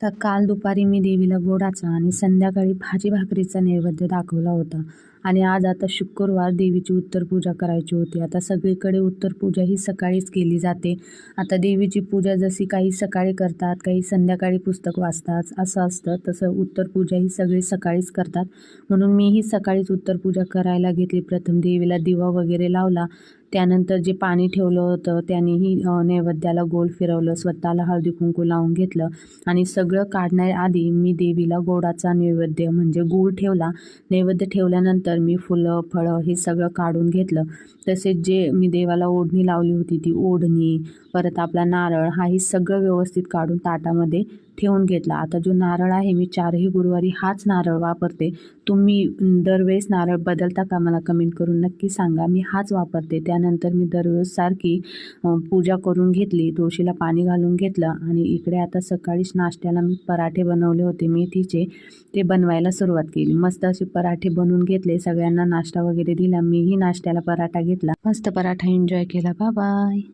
तर काल दुपारी मी देवीला गोडाचा आणि संध्याकाळी भाजी भाकरीचा नैवेद्य दाखवला होता. आणि आज आता शुक्रवार देवीची उत्तर पूजा करायची होती. आता सगळीकडे उत्तर पूजा ही सकाळीच केली जाते. आता देवीची पूजा जशी काही सकाळी करतात काही संध्याकाळी पुस्तक वाचतात असं असतं तसं उत्तर पूजा ही सगळी सकाळीच करतात. म्हणून मीही सकाळीच उत्तर पूजा करायला घेतली. प्रथम देवीला दिवा वगैरे लावला. त्यानंतर जे पाणी ठेवलं होतं त्यानेही नैवेद्याला गोल फिरवलं स्वतःला हळदी कुंकू लावून घेतलं आणि सगळं काढण्याआधी मी देवीला गोडाचा नैवेद्य म्हणजे गूळ ठेवला. नैवेद्य ठेवल्यानंतर मी फुलं फळं हे सगळं काढून घेतलं. तसेच जे मी देवाला ओढणी लावली होती ती ओढणी परत आपला नारळ हाही सगळं व्यवस्थित काढून ताटामध्ये ठेवून घेतला. आता जो नारळ आहे मी चारही गुरुवारी हाच नारळ वापरते. तुम्ही दरवेळेस नारळ बदलता का मला कमेंट करून नक्की सांगा. मी हाच वापरते. त्यानंतर मी दरवेळेस सारखी पूजा करून घेतली. तुळशीला पाणी घालून घेतलं आणि इकडे आता सकाळीच नाश्त्याला मी पराठे बनवले होते. मेथीचे ते बनवायला सुरुवात केली. मस्त असे पराठे बनवून घेतले. सगळ्यांना नाश्ता वगैरे दिला. मीही नाश्त्याला पराठा घेतला. मस्त पराठा एन्जॉय केला. बा बाय